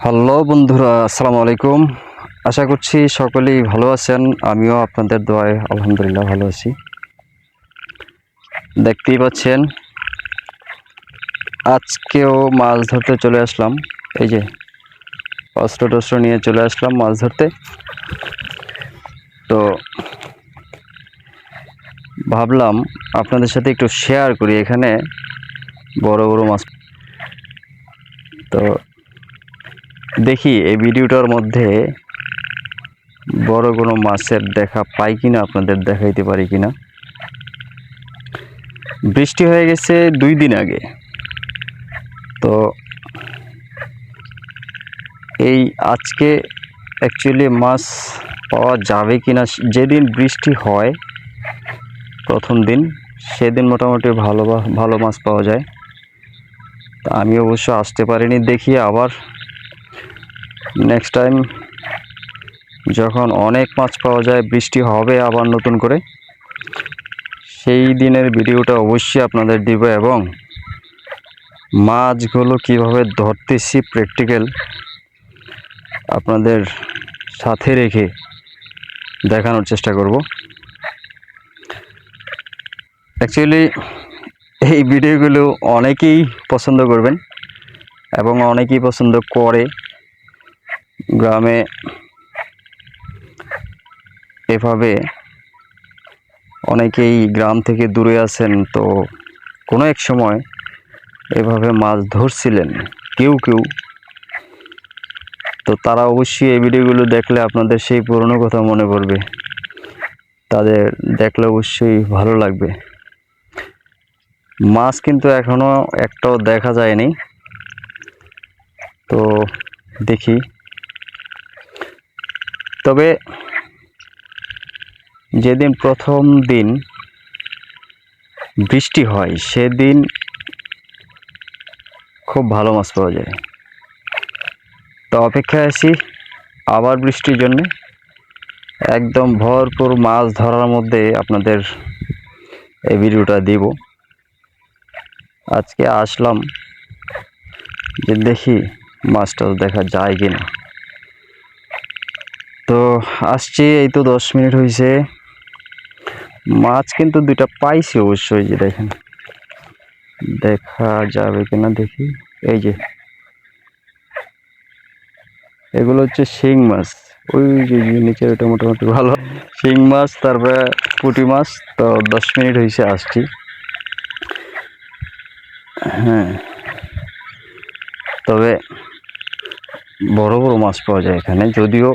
Hello বন্ধুরা, আসসালামু আলাইকুম। আশা করছি সকলেই ভালো আছেন। আমিও আপনাদের দোয়ায় আলহামদুলিল্লাহ ভালো আছি। দেখতেই পাচ্ছেন, আজকেও মাছ ধরতে চলে আসলাম। এই যে, অস্ত্র টস্ত্র নিয়ে চলে আসলাম মাছ ধরতে। তো, ভাবলাম আপনাদের সাথে একটু শেয়ার করি এখানে। বড় বড় মাছ। তো দেখি, এই ভিডিওটার মধ্যে বড় কোনো মাছের দেখা পাই কিনা, আপনাদের দেখাইতে পারি কিনা? বৃষ্টি হয়ে গেছে দুই দিন আগে। তো এই আজকে অ্যাকচুয়ালি মাছ পাওয়া যাবে কিনা, যেদিন বৃষ্টি হয়, প্রথম দিন, সেদিন মোটামুটি ভালো ভালো মাছ পাওয়া যায়। তা আমি অবশ্য আসতে পারিনি, দেখি আবার নেক্সট টাইম যখন অনেক মাছ পাওয়া যায়, বৃষ্টি হবে আবার নতুন করে, সেই দিনের ভিডিওটা অবশ্যই আপনাদের দিব এবং মাছগুলো কীভাবে ধরতেছি প্র্যাকটিক্যাল আপনাদের সাথে রেখে দেখানোর চেষ্টা করব। অ্যাকচুয়ালি এই ভিডিওগুলো অনেকেই পছন্দ করবেন এবং অনেকেই পছন্দ করে। গ্রামে এভাবে অনেকেই গ্রাম থেকে দূরে আছেন, তো কোনো এক সময় এভাবে মাছ ধরছিলেন, কেউ কেউ। তো তারা অবশ্যই এই ভিডিওগুলো দেখলে আপনাদের সেই পুরনো কথা মনে পড়বে। তাদের দেখলে অবশ্যই ভালো লাগবে। মাছ কিন্তু এখনও একটাও দেখা যায়নি। তো দেখি। তবে যেদিন প্রথম দিন বৃষ্টি হয়, সেদিন খুব ভালো মাছ পাওয়া যায়। তো অপেক্ষায় আছি আবার বৃষ্টির জন্য। একদম ভরপুর মাছ ধরার মধ্যে আপনাদের এই ভিডিওটা দিব। আজকে আসলাম যে দেখি মাছ টাছ দেখা যায় কিনা। তো আসছি, এই তো দশ মিনিট হয়েছে মাছ কিন্তু দুইটা পাইছি অবশ্যই যে দেখেন। দেখা যাবে কিনা দেখি। এই যে। এগুলো হচ্ছে শিং মাছ। ওই যে নিচে ওটা মোটামুটি ভালো। শিং মাছ, তারপরে পুঁটি মাছ। তো দশ মিনিট হয়েছে আসছি। হ্যাঁ। তবে বড় বড় মাছ পাওয়া যায় এখানে। যদিও